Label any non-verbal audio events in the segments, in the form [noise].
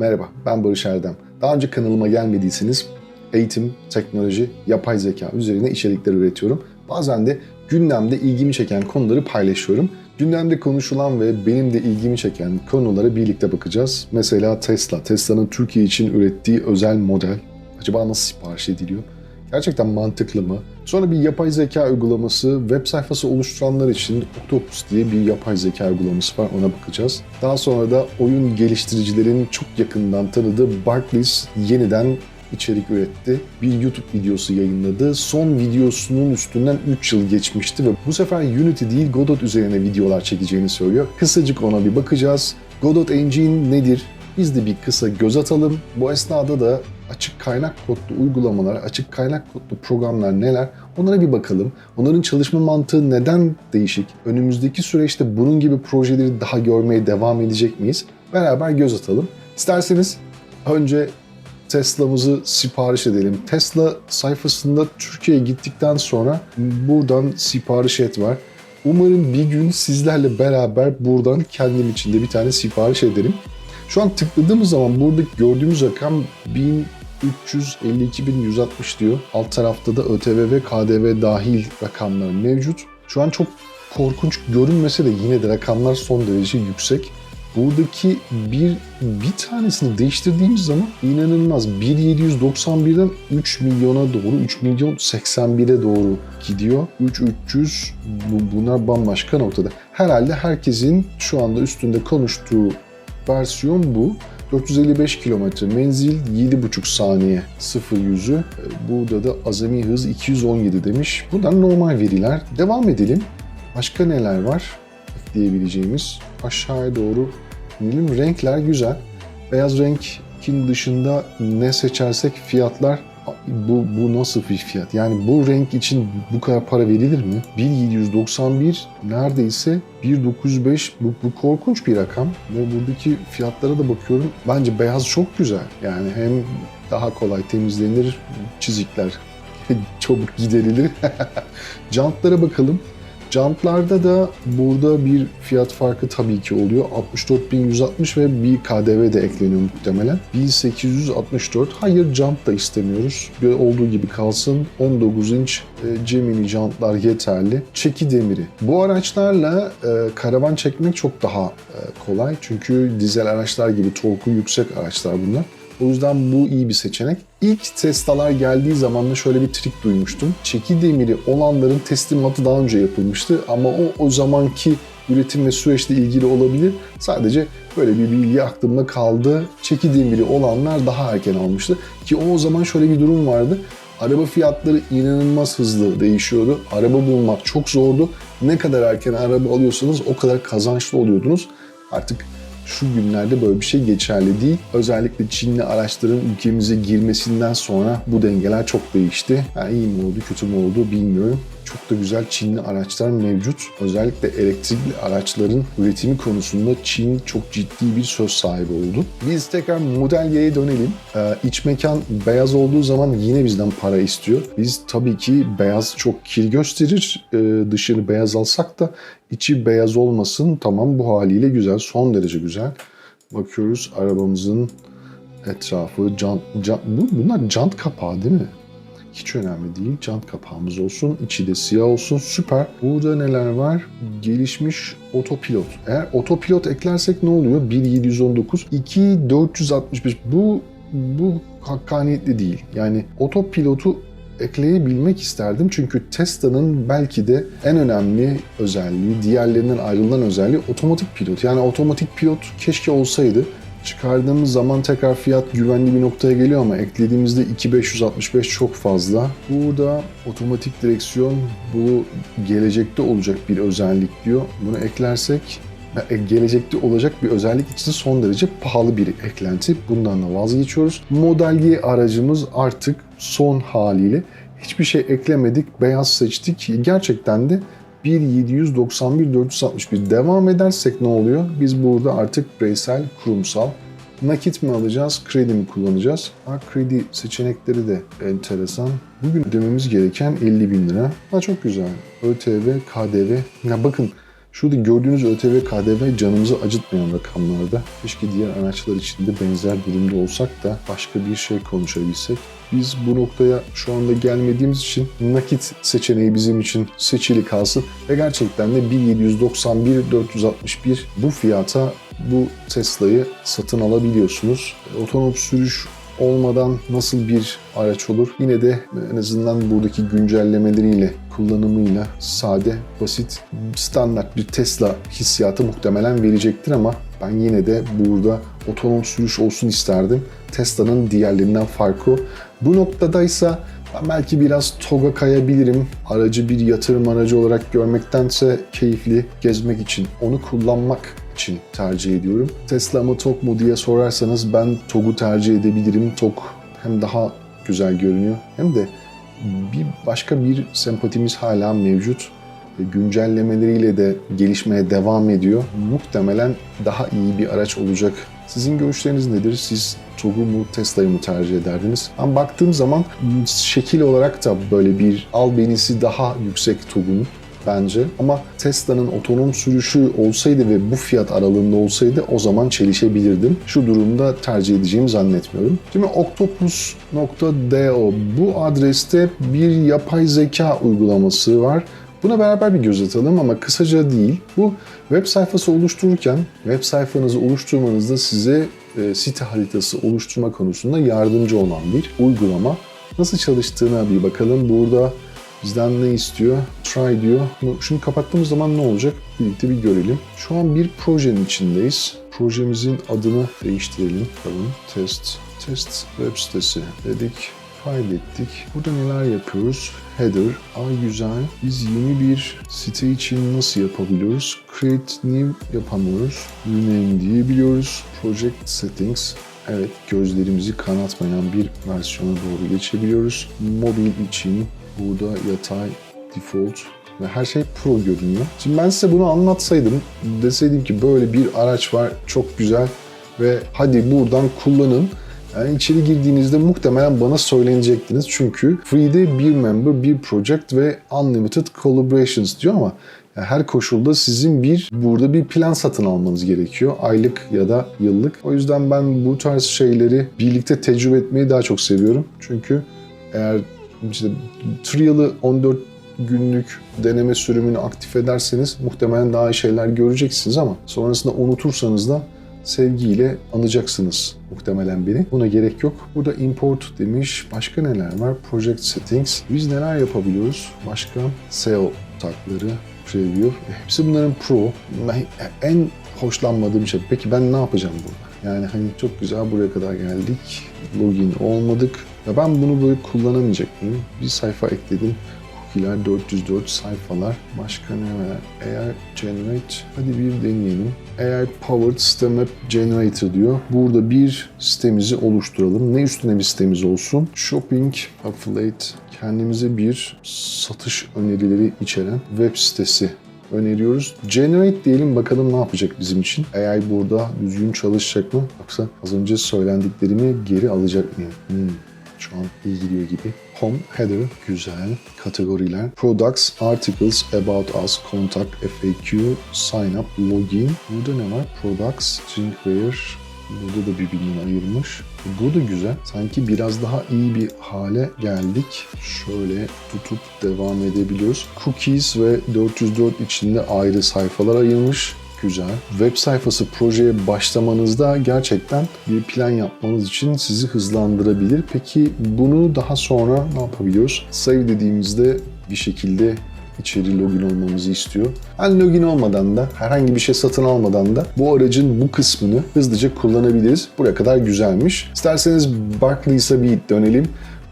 Merhaba, ben Barış Erdem. Daha önce kanalıma gelmediyseniz eğitim, teknoloji, yapay zeka üzerine içerikler üretiyorum. Bazen de gündemde ilgimi çeken konuları paylaşıyorum. Gündemde konuşulan ve benim de ilgimi çeken konulara birlikte bakacağız. Mesela Tesla. Tesla'nın Türkiye için ürettiği özel model. Acaba nasıl sipariş ediliyor? Gerçekten mantıklı mı? Sonra bir yapay zeka uygulaması, web sayfası oluşturanlar için Octopus diye bir yapay zeka uygulaması var, ona bakacağız. Daha sonra da oyun geliştiricilerin çok yakından tanıdığı Barclays yeniden içerik üretti. Bir YouTube videosu yayınladı. Son videosunun üstünden 3 yıl geçmişti ve bu sefer Unity değil Godot üzerine videolar çekeceğini söylüyor. Kısacık ona bir bakacağız. Godot Engine nedir? Biz de bir kısa göz atalım. Bu esnada da açık kaynak kodlu uygulamalar, açık kaynak kodlu programlar neler? Onlara bir bakalım. Onların çalışma mantığı neden değişik? Önümüzdeki süreçte bunun gibi projeleri daha görmeye devam edecek miyiz? Beraber göz atalım. İsterseniz önce Tesla'mızı sipariş edelim. Tesla sayfasında Türkiye'ye gittikten sonra buradan sipariş et var. Umarım bir gün sizlerle beraber buradan kendim için de bir tane sipariş ederim. Şu an tıkladığımız zaman burada gördüğümüz rakam 1352.160 diyor. Alt tarafta da ÖTV ve KDV dahil rakamlar mevcut. Şu an çok korkunç görünmese de yine de rakamlar son derece yüksek. Buradaki bir bir tanesini değiştirdiğimiz zaman inanılmaz 1.791'den 3 milyona doğru 3 milyon 81'e doğru gidiyor. 3300 bu, bunlar bambaşka noktada. Herhalde herkesin şu anda üstünde konuştuğu versiyon bu. 455 kilometre menzil 7,5 saniye 0 yüzü. Burada da azami hız 217 demiş. Buradan normal veriler. Devam edelim. Başka neler var ekleyebileceğimiz? Aşağıya doğru inelim. Renkler güzel. Beyaz renkin dışında ne seçersek fiyatlar bu, bu nasıl bir fiyat? Yani bu renk için bu kadar para verilir mi? 1791 neredeyse 1905 bu, bu korkunç bir rakam ve buradaki fiyatlara da bakıyorum. Bence beyaz çok güzel. Yani hem daha kolay temizlenir, çizikler [laughs] çabuk giderilir. [laughs] Jantlara bakalım. Jantlarda da burada bir fiyat farkı tabii ki oluyor. 64.160 ve bir KDV de ekleniyor muhtemelen. 1864. Hayır jant da istemiyoruz. Bir olduğu gibi kalsın. 19 inç e, Gemini jantlar yeterli. Çeki demiri. Bu araçlarla e, karavan çekmek çok daha e, kolay. Çünkü dizel araçlar gibi torku yüksek araçlar bunlar. O yüzden bu iyi bir seçenek. İlk Tesla'lar geldiği zaman da şöyle bir trik duymuştum. Çeki demiri olanların teslimatı daha önce yapılmıştı ama o o zamanki üretim ve süreçle ilgili olabilir. Sadece böyle bir bilgi aklımda kaldı. Çeki demiri olanlar daha erken almıştı. Ki o, o zaman şöyle bir durum vardı. Araba fiyatları inanılmaz hızlı değişiyordu. Araba bulmak çok zordu. Ne kadar erken araba alıyorsanız o kadar kazançlı oluyordunuz. Artık şu günlerde böyle bir şey geçerli değil. Özellikle Çinli araçların ülkemize girmesinden sonra bu dengeler çok değişti. Yani iyi mi oldu, kötü mü oldu bilmiyorum. Çok da güzel Çinli araçlar mevcut. Özellikle elektrikli araçların üretimi konusunda Çin çok ciddi bir söz sahibi oldu. Biz tekrar Model Y'ye dönelim. Ee, iç mekan beyaz olduğu zaman yine bizden para istiyor. Biz tabii ki beyaz çok kir gösterir. Ee, dışını beyaz alsak da içi beyaz olmasın. Tamam bu haliyle güzel. Son derece güzel. Bakıyoruz arabamızın etrafı, jant, jant, bu, bunlar jant kapağı değil mi? Hiç önemli değil. Jant kapağımız olsun. içi de siyah olsun. Süper. Burada neler var? Gelişmiş otopilot. Eğer otopilot eklersek ne oluyor? 1719, 2465. Bu bu hakkaniyetli değil. Yani otopilotu ekleyebilmek isterdim. Çünkü Tesla'nın belki de en önemli özelliği, diğerlerinden ayrılan özelliği otomatik pilot. Yani otomatik pilot keşke olsaydı. Çıkardığımız zaman tekrar fiyat güvenli bir noktaya geliyor ama eklediğimizde 2565 çok fazla. Burada otomatik direksiyon bu gelecekte olacak bir özellik diyor. Bunu eklersek gelecekte olacak bir özellik için son derece pahalı bir eklenti. Bundan da vazgeçiyoruz. Model Y aracımız artık son haliyle hiçbir şey eklemedik, beyaz seçtik. Gerçekten de 1791 461 devam edersek ne oluyor? Biz burada artık bireysel, kurumsal nakit mi alacağız, kredi mi kullanacağız? Ha, kredi seçenekleri de enteresan. Bugün ödememiz gereken 50 bin lira. Ha, çok güzel. ÖTV, KDV. Ya bakın Şurada gördüğünüz ÖTV, KDV canımızı acıtmayan rakamlarda. Keşke diğer araçlar için de benzer durumda olsak da başka bir şey konuşabilsek. Biz bu noktaya şu anda gelmediğimiz için nakit seçeneği bizim için seçili kalsın. Ve gerçekten de 1791 461 bu fiyata bu Tesla'yı satın alabiliyorsunuz. Otonom sürüş olmadan nasıl bir araç olur? Yine de en azından buradaki güncellemeleriyle, kullanımıyla sade, basit, standart bir Tesla hissiyatı muhtemelen verecektir ama ben yine de burada otonom sürüş olsun isterdim. Tesla'nın diğerlerinden farkı. Bu noktadaysa ben belki biraz TOG'a kayabilirim. Aracı bir yatırım aracı olarak görmektense keyifli gezmek için, onu kullanmak için tercih ediyorum. Tesla mı TOG mu diye sorarsanız ben TOG'u tercih edebilirim. TOG hem daha güzel görünüyor hem de bir başka bir sempatimiz hala mevcut. Ve Güncellemeleriyle de gelişmeye devam ediyor. Muhtemelen daha iyi bir araç olacak. Sizin görüşleriniz nedir? Siz TOG'u mu Tesla'yı mı tercih ederdiniz? Ben baktığım zaman şekil olarak da böyle bir albenisi daha yüksek TOG'un bence. Ama Tesla'nın otonom sürüşü olsaydı ve bu fiyat aralığında olsaydı o zaman çelişebilirdim. Şu durumda tercih edeceğimi zannetmiyorum. Şimdi octopus.do bu adreste bir yapay zeka uygulaması var. Buna beraber bir göz atalım ama kısaca değil. Bu web sayfası oluştururken web sayfanızı oluşturmanızda size e, site haritası oluşturma konusunda yardımcı olan bir uygulama. Nasıl çalıştığına bir bakalım. Burada bizden ne istiyor? Try diyor. Şunu kapattığımız zaman ne olacak? Birlikte bir görelim. Şu an bir projenin içindeyiz. Projemizin adını değiştirelim. Bakalım. Test. Test web sitesi dedik kaydettik. Burada neler yapıyoruz? Header, ay güzel. Biz yeni bir site için nasıl yapabiliyoruz? Create new yapamıyoruz. Rename diyebiliyoruz. Project settings. Evet, gözlerimizi kanatmayan bir versiyona doğru geçebiliyoruz. Mobil için burada yatay, default ve her şey pro görünüyor. Şimdi ben size bunu anlatsaydım, deseydim ki böyle bir araç var, çok güzel ve hadi buradan kullanın. Yani içeri girdiğinizde muhtemelen bana söylenecektiniz. Çünkü Free'de bir member, bir project ve unlimited collaborations diyor ama her koşulda sizin bir burada bir plan satın almanız gerekiyor. Aylık ya da yıllık. O yüzden ben bu tarz şeyleri birlikte tecrübe etmeyi daha çok seviyorum. Çünkü eğer işte trial'ı 14 günlük deneme sürümünü aktif ederseniz muhtemelen daha iyi şeyler göreceksiniz ama sonrasında unutursanız da sevgiyle anacaksınız muhtemelen beni. Buna gerek yok. Burada import demiş. Başka neler var? Project settings. Biz neler yapabiliyoruz? Başka SEO takları, preview. Hepsi bunların pro. En hoşlanmadığım şey. Peki ben ne yapacağım burada? Yani hani çok güzel buraya kadar geldik. Login olmadık. Ya ben bunu böyle kullanamayacak mıyım? Bir sayfa ekledim. Cookie'ler 404 sayfalar. Başka ne var? AI Generate. Hadi bir deneyelim. AI Powered System App Generator diyor. Burada bir sitemizi oluşturalım. Ne üstüne bir sitemiz olsun? Shopping, Affiliate, kendimize bir satış önerileri içeren web sitesi öneriyoruz. Generate diyelim bakalım ne yapacak bizim için. AI burada düzgün çalışacak mı? Yoksa az önce söylendiklerimi geri alacak mıyım? Hmm. Şu an iyi gidiyor gibi. Home, header, güzel. Kategoriler. Products, articles, about us, contact, FAQ, sign up, login. Burada ne var? Products, drinkware, Burada da birbirinden ayırmış. Bu da güzel. Sanki biraz daha iyi bir hale geldik. Şöyle tutup devam edebiliyoruz. Cookies ve 404 içinde ayrı sayfalar ayırmış güzel. Web sayfası projeye başlamanızda gerçekten bir plan yapmanız için sizi hızlandırabilir. Peki bunu daha sonra ne yapabiliyoruz? Save dediğimizde bir şekilde içeri login olmamızı istiyor. Ben login olmadan da herhangi bir şey satın almadan da bu aracın bu kısmını hızlıca kullanabiliriz. Buraya kadar güzelmiş. İsterseniz Barclays'a bir dönelim.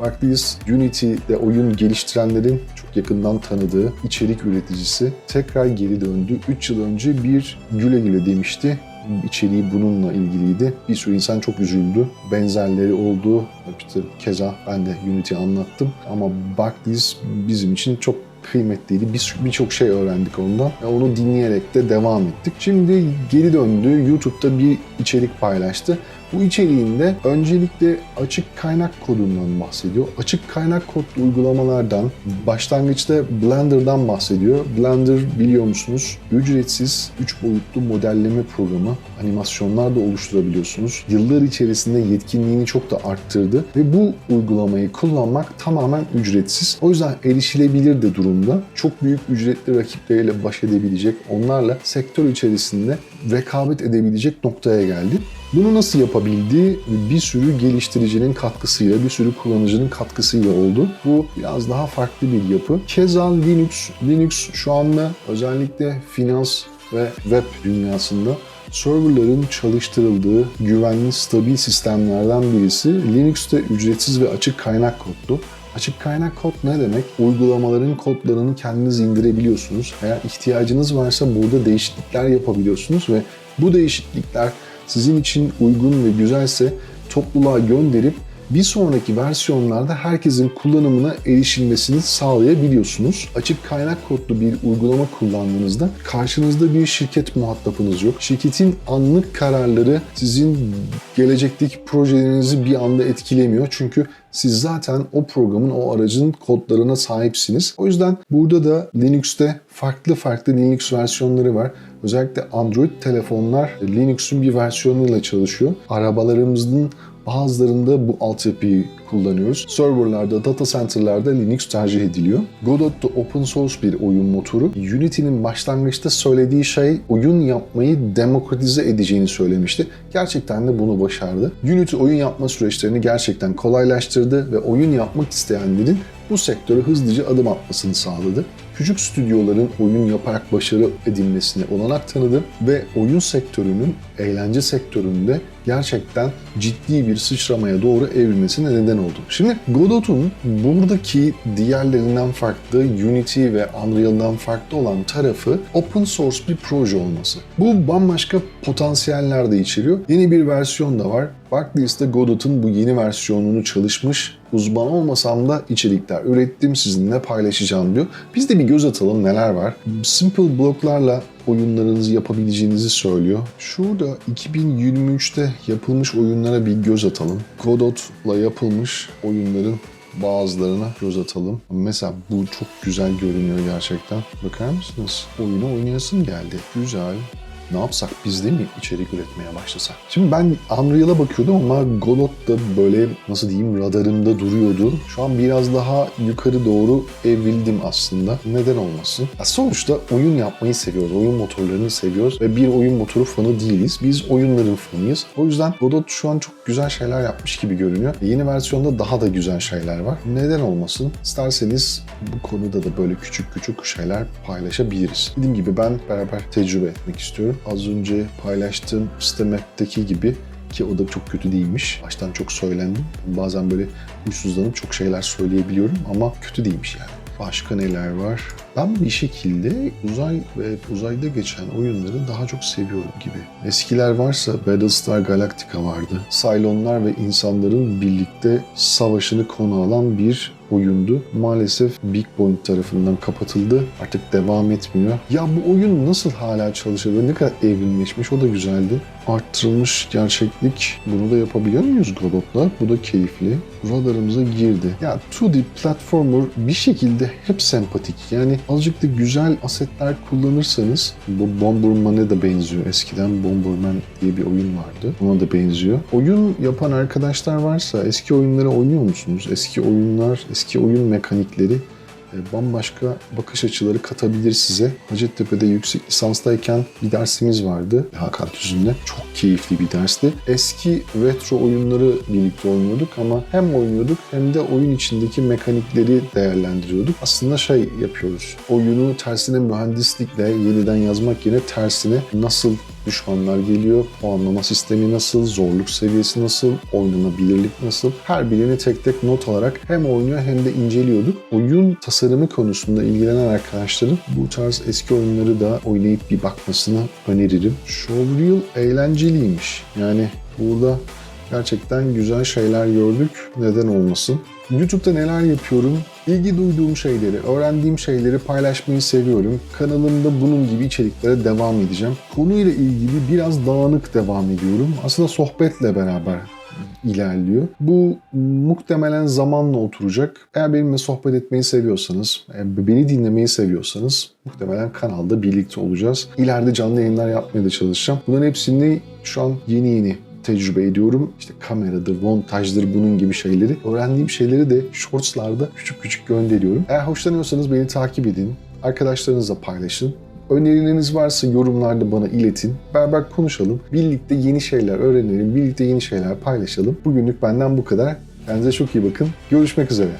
Barclays, Unity'de oyun geliştirenlerin yakından tanıdığı içerik üreticisi tekrar geri döndü. 3 yıl önce bir güle güle demişti. İçeriği bununla ilgiliydi. Bir sürü insan çok üzüldü. Benzerleri oldu. İşte keza ben de Unity anlattım. Ama Barclays bizim için çok kıymetliydi. Biz birçok şey öğrendik ondan. Ve onu dinleyerek de devam ettik. Şimdi geri döndü. YouTube'da bir içerik paylaştı. Bu içeriğinde öncelikle açık kaynak kodundan bahsediyor. Açık kaynak kodlu uygulamalardan, başlangıçta Blender'dan bahsediyor. Blender biliyor musunuz? Ücretsiz 3 boyutlu modelleme programı. Animasyonlar da oluşturabiliyorsunuz. Yıllar içerisinde yetkinliğini çok da arttırdı ve bu uygulamayı kullanmak tamamen ücretsiz. O yüzden erişilebilir de durumda. Çok büyük ücretli rakipleriyle baş edebilecek, onlarla sektör içerisinde rekabet edebilecek noktaya geldi. Bunu nasıl yapabildi? Bir sürü geliştiricinin katkısıyla, bir sürü kullanıcının katkısıyla oldu. Bu biraz daha farklı bir yapı. Keza Linux, Linux şu anda özellikle finans ve web dünyasında serverların çalıştırıldığı güvenli, stabil sistemlerden birisi. Linux'te ücretsiz ve açık kaynak kodlu. Açık kaynak kod ne demek? Uygulamaların kodlarını kendiniz indirebiliyorsunuz. Eğer ihtiyacınız varsa burada değişiklikler yapabiliyorsunuz ve bu değişiklikler sizin için uygun ve güzelse topluluğa gönderip bir sonraki versiyonlarda herkesin kullanımına erişilmesini sağlayabiliyorsunuz. Açık kaynak kodlu bir uygulama kullandığınızda karşınızda bir şirket muhatapınız yok. Şirketin anlık kararları sizin gelecekteki projelerinizi bir anda etkilemiyor. Çünkü siz zaten o programın, o aracın kodlarına sahipsiniz. O yüzden burada da Linux'te farklı farklı Linux versiyonları var. Özellikle Android telefonlar Linux'un bir versiyonuyla çalışıyor. Arabalarımızın Bazılarında bu altyapıyı kullanıyoruz. Serverlarda, data center'larda Linux tercih ediliyor. Godot da open source bir oyun motoru. Unity'nin başlangıçta söylediği şey oyun yapmayı demokratize edeceğini söylemişti. Gerçekten de bunu başardı. Unity oyun yapma süreçlerini gerçekten kolaylaştırdı ve oyun yapmak isteyenlerin bu sektöre hızlıca adım atmasını sağladı. Küçük stüdyoların oyun yaparak başarı edinmesine olanak tanıdı ve oyun sektörünün eğlence sektöründe gerçekten ciddi bir sıçramaya doğru evrilmesine neden oldu. Şimdi Godot'un buradaki diğerlerinden farklı, Unity ve Unreal'dan farklı olan tarafı open source bir proje olması. Bu bambaşka potansiyeller de içeriyor. Yeni bir versiyon da var. Barclays'te Godot'un bu yeni versiyonunu çalışmış. Uzman olmasam da içerikler ürettim sizinle paylaşacağım diyor. Biz de bir göz atalım neler var. Simple bloklarla oyunlarınızı yapabileceğinizi söylüyor. Şurada 2023'te yapılmış oyunlara bir göz atalım. Godot'la yapılmış oyunların bazılarına göz atalım. Mesela bu çok güzel görünüyor gerçekten. Bakar mısınız? Oyunu oynayasın geldi. Güzel. Ne yapsak biz de mi içerik üretmeye başlasak? Şimdi ben Unreal'a bakıyordum ama Godot da böyle nasıl diyeyim radarımda duruyordu. Şu an biraz daha yukarı doğru evrildim aslında. Neden olmasın? Ya sonuçta oyun yapmayı seviyoruz. Oyun motorlarını seviyoruz ve bir oyun motoru fanı değiliz. Biz oyunların fanıyız. O yüzden Godot şu an çok güzel şeyler yapmış gibi görünüyor. Yeni versiyonda daha da güzel şeyler var. Neden olmasın? İsterseniz bu konuda da böyle küçük küçük şeyler paylaşabiliriz. Dediğim gibi ben beraber tecrübe etmek istiyorum. Az önce paylaştığım Stemap'teki gibi ki o da çok kötü değilmiş. Baştan çok söylendim. Bazen böyle huysuzlanıp çok şeyler söyleyebiliyorum ama kötü değilmiş yani. Başka neler var? Ben bir şekilde uzay ve uzayda geçen oyunları daha çok seviyorum gibi. Eskiler varsa Battlestar Galactica vardı. Cylonlar ve insanların birlikte savaşını konu alan bir oyundu. Maalesef Big Point tarafından kapatıldı. Artık devam etmiyor. Ya bu oyun nasıl hala çalışıyor ve ne kadar evrimleşmiş o da güzeldi. Arttırılmış gerçeklik. Bunu da yapabiliyor muyuz Godot'la? Bu da keyifli. Radarımıza girdi. Ya 2D platformer bir şekilde hep sempatik. Yani azıcık da güzel asetler kullanırsanız bu Bomberman'e de benziyor. Eskiden Bomberman diye bir oyun vardı. Ona da benziyor. Oyun yapan arkadaşlar varsa eski oyunları oynuyor musunuz? Eski oyunlar, eski oyun mekanikleri e, bambaşka bakış açıları katabilir size. Hacettepe'de yüksek lisanstayken bir dersimiz vardı Hakan Tüzün'le. Çok keyifli bir dersti. Eski retro oyunları birlikte oynuyorduk ama hem oynuyorduk hem de oyun içindeki mekanikleri değerlendiriyorduk. Aslında şey yapıyoruz. Oyunu tersine mühendislikle yeniden yazmak yerine tersine nasıl düşmanlar geliyor, puanlama sistemi nasıl, zorluk seviyesi nasıl, oynanabilirlik nasıl her birini tek tek not alarak hem oynuyor hem de inceliyorduk. Oyun tasarımı konusunda ilgilenen arkadaşların bu tarz eski oyunları da oynayıp bir bakmasını öneririm. Showreel eğlenceliymiş. Yani burada gerçekten güzel şeyler gördük. Neden olmasın? YouTube'da neler yapıyorum? İlgi duyduğum şeyleri, öğrendiğim şeyleri paylaşmayı seviyorum. Kanalımda bunun gibi içeriklere devam edeceğim. Konuyla ilgili biraz dağınık devam ediyorum. Aslında sohbetle beraber ilerliyor. Bu muhtemelen zamanla oturacak. Eğer benimle sohbet etmeyi seviyorsanız, beni dinlemeyi seviyorsanız muhtemelen kanalda birlikte olacağız. İleride canlı yayınlar yapmaya da çalışacağım. Bunların hepsini şu an yeni yeni tecrübe ediyorum. İşte kameradır, montajdır bunun gibi şeyleri. Öğrendiğim şeyleri de shortslarda küçük küçük gönderiyorum. Eğer hoşlanıyorsanız beni takip edin. Arkadaşlarınızla paylaşın. Önerileriniz varsa yorumlarda bana iletin. Beraber konuşalım. Birlikte yeni şeyler öğrenelim. Birlikte yeni şeyler paylaşalım. Bugünlük benden bu kadar. Kendinize çok iyi bakın. Görüşmek üzere.